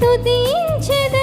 స్తుతించెద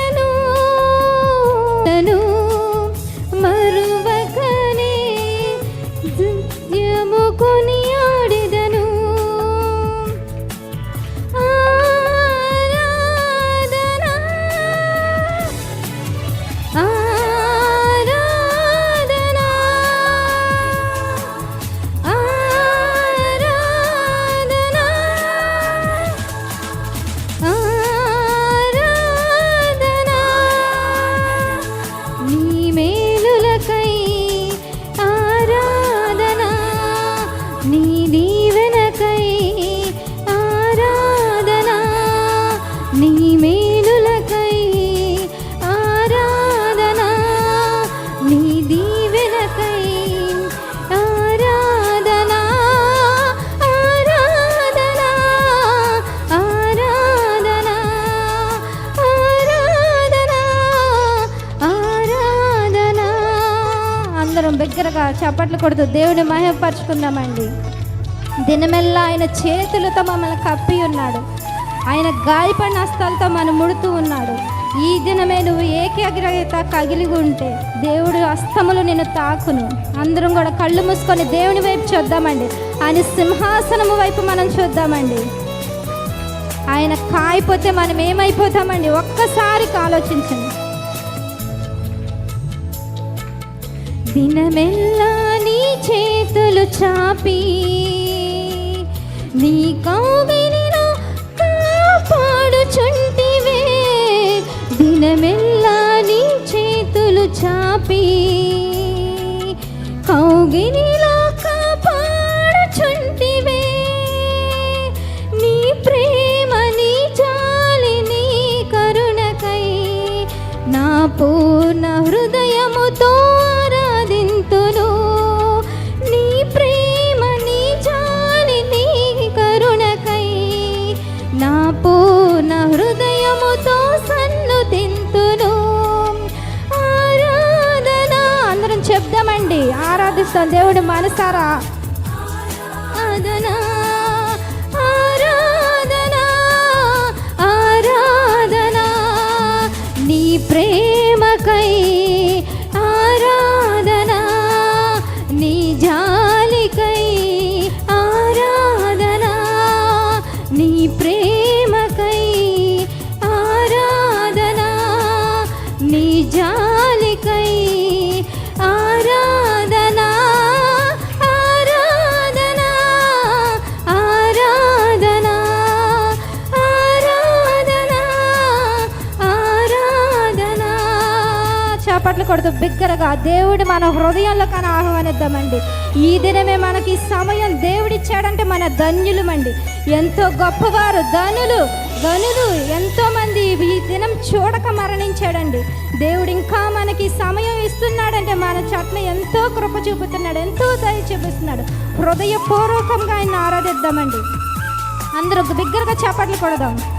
చప్పట్లు కొడుతూ దేవుని మహిమపరుచుకుందామండి. దినమెల్లా ఆయన చేతులతో మమ్మల్ని కప్పి ఉన్నాడు. ఆయన గాయపడిన హస్తాలతో మనం ముడుతూ ఉన్నాడు. ఈ దినమే నువ్వు ఏకాగ్రత కగిలిగి ఉంటే దేవుడు హస్తములు నేను తాకును. అందరం కూడా కళ్ళు మూసుకొని దేవుని వైపు చూద్దామండి. ఆయన సింహాసనము వైపు మనం చూద్దామండి. ఆయన కాయిపోతే మనం ఏమైపోతామండి? ఒక్కసారి ఆలోచించండి. దినమెల్లా నీ చేతులు చాపి నీ కౌగిలిలో కాపాడుచుంటివే. దినమే ఆరాధిస్తాం దేవుడి మనసారా? ఆరాధన ప్రేమకై ఆరాధన నీ జాలికై ఆరాధన నీ ప్రేమకై చేపట్లు కొడుతూ బిగ్గరగా దేవుడు మన హృదయంలో కానీ ఆహ్వానిద్దామండి. ఈ దినమే మనకి సమయం దేవుడిచ్చాడంటే మన ధన్యులమండి. ఎంతో గొప్పవారు ధనులు ధనులు ఎంతోమంది ఈ దినం చూడక మరణించాడండి. దేవుడు ఇంకా మనకి సమయం ఇస్తున్నాడంటే మన చట్ల ఎంతో కృప చూపుతున్నాడు ఎంతో దయ చూపిస్తున్నాడు. హృదయపూర్వకంగా ఆయన ఆరాధిద్దామండి. అందరూ బిగ్గరగా చేపట్లు కొడదాం.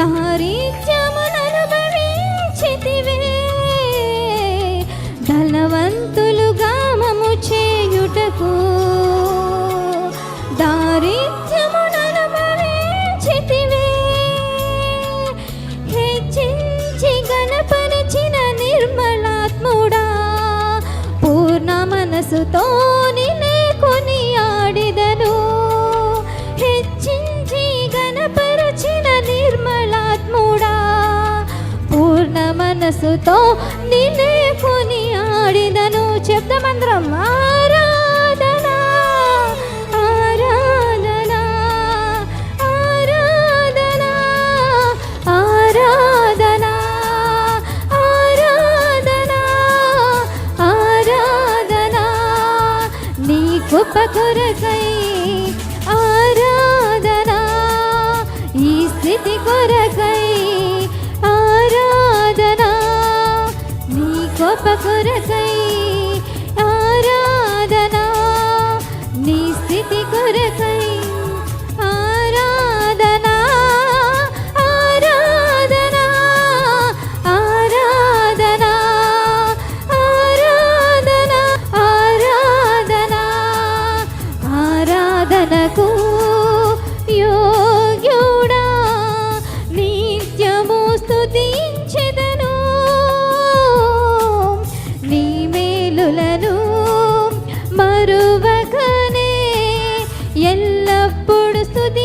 దారిద్ర్యముననుభవించితివే ధనవంతులుగా మము చేయుటకు మనసుతో నిన్నే నీ ఎల్లప్పుడు స్థుతి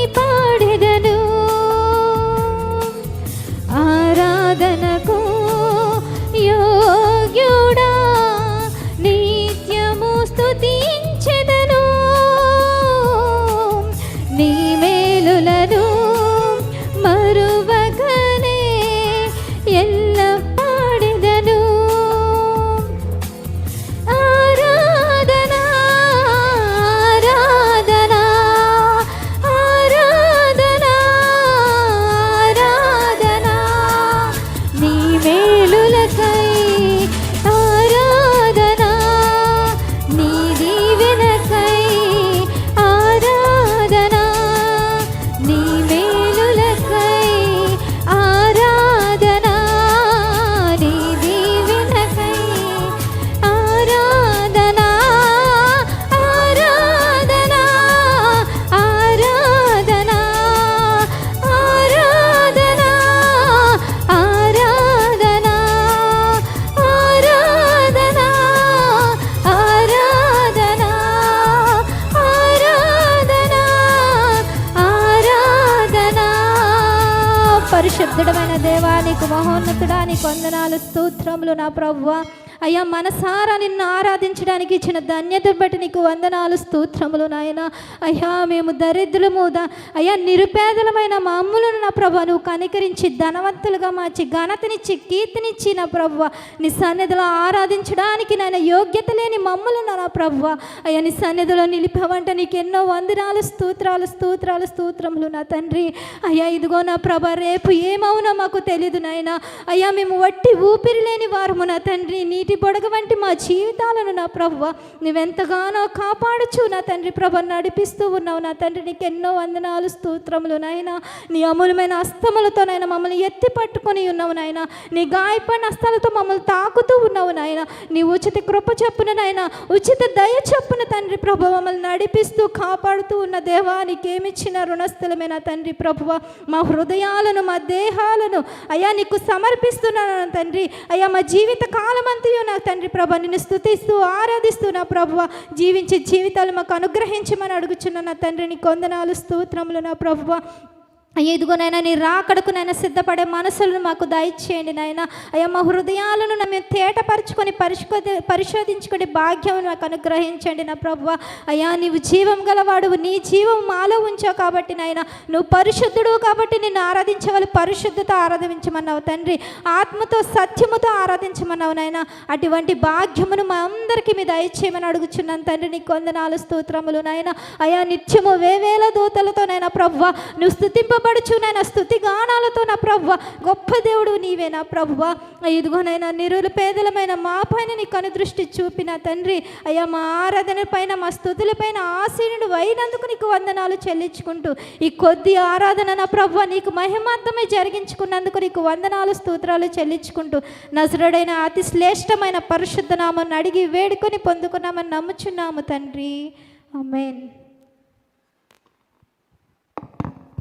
నీకు మహోన్నతుడా నీకు వందనాలు స్తోత్రములు నా ప్రభువా అయ్యా మనసారా నిన్ను ఆరాధించడానికి ఇచ్చిన ధన్యత బట్టి నీకు వందనాలు స్తోత్రములు నాయన. అయ్యా మేము దరిద్రము అయ్యా నిరుపేదలమైన మా అమ్ములను నా ప్రభు నువ్వు కనికరించి ధనవంతులుగా మార్చి ఘనతనిచ్చి కీర్తినిచ్చి నా ప్రభు. నీ సన్నిధిలో ఆరాధించడానికి నాయన యోగ్యత లేని మమ్ములను నా ప్రభు. అయ్యా నీ సన్నిధిలో నిలిపావంట నీకు ఎన్నో వందనాలు స్తోత్రాలు స్తోత్రాలు స్తోత్రములు నా తండ్రి. అయ్యా ఇదిగో నా ప్రభ రేపు ఏమవునో మాకు తెలియదు నాయన. అయ్యా మేము వట్టి ఊపిరి లేని వారము నా తండ్రి. నీటి బొడగ వంటి మా జీవితాలను నా ప్రభువ నువ్వెంతగానో కాపాడుచు. నా తండ్రి ప్రభు నడిపిస్తూ ఉన్నావు. నా తండ్రి నీకు ఎన్నో వందనాలు స్తోత్రములు నాయన. నీ అమూలమైన అస్తములతో నాయన మమ్మల్ని ఎత్తి పట్టుకొని ఉన్నావు నాయన. నీ గాయపడిన అస్తాలతో మమ్మల్ని తాకుతూ ఉన్నావు నాయన. నీ ఉచిత కృప చెప్పున నాయన ఉచిత దయ చెప్పున తండ్రి ప్రభు మమ్మల్ని నడిపిస్తూ కాపాడుతూ ఉన్న దేవా నీకేమిచ్చిన రుణస్థలమే నా తండ్రి ప్రభువ. మా హృదయాలను మా దేహాలను అయ్యా నీకు సమర్పిస్తున్నాను నా తండ్రి. అయ్యా మా జీవిత కాలమంతయు నా తండ్రి ప్రభ నిన్ను స్థుతిస్తూ ఆరాధిస్తూ నా ప్రభువ జీవించే జీవితాలు మాకు అనుగ్రహించమని అడుగుచున్న నా తండ్రి నీ కొందనాలు స్తోత్రములు నా ప్రభువ ఎదుగునైనా నీ రాకడకు నైనా సిద్ధపడే మనసులను మాకు దయచేయండి నాయన. అయ్యా మా హృదయాలను మేము తేటపరుచుకొని పరిశోధ పరిశోధించుకునే భాగ్యం మాకు అనుగ్రహించండి నా ప్రభు అయ్యా నీవు జీవం గలవాడు నీ జీవం మాలో ఉంచావు కాబట్టి నాయన. నువ్వు పరిశుద్ధుడు కాబట్టి నిన్ను ఆరాధించే వాళ్ళు పరిశుద్ధతో ఆరాధించమన్నావు తండ్రి. ఆత్మతో సత్యముతో ఆరాధించమన్నావు నాయన. అటువంటి భాగ్యమును మా అందరికీ మీ దయచేయమని అడుగుచున్నాను తండ్రి. నీ కొందనాలు స్తోత్రములు నాయన. అయా నిత్యము వేవేల దూతలతో నైనా ప్రభు నువ్వు స్థుతింప నాయన స్థుతి గానాలతో నా ప్రభు గొప్ప దేవుడు నీవే నా ప్రభు ఇదిగోనైనా నిరుల పేదలమైన మా పైన నీ కనుదృష్టి చూపిన తండ్రి. అయ్యా మా ఆరాధన పైన మా స్థుతుల పైన ఆశీనుడు అయినందుకు నీకు వందనాలు చెల్లించుకుంటూ ఈ కొద్ది ఆరాధన నా ప్రభు నీకు మహిమార్థమే జరిగించుకున్నందుకు నీకు వందనాలు స్తోత్రాలు చెల్లించుకుంటూ నజరుడైన అతి శ్రేష్టమైన పరిశుద్ధనామని అడిగి వేడుకొని పొందుకున్నామని నమ్ముచున్నాము తండ్రి. అమేన్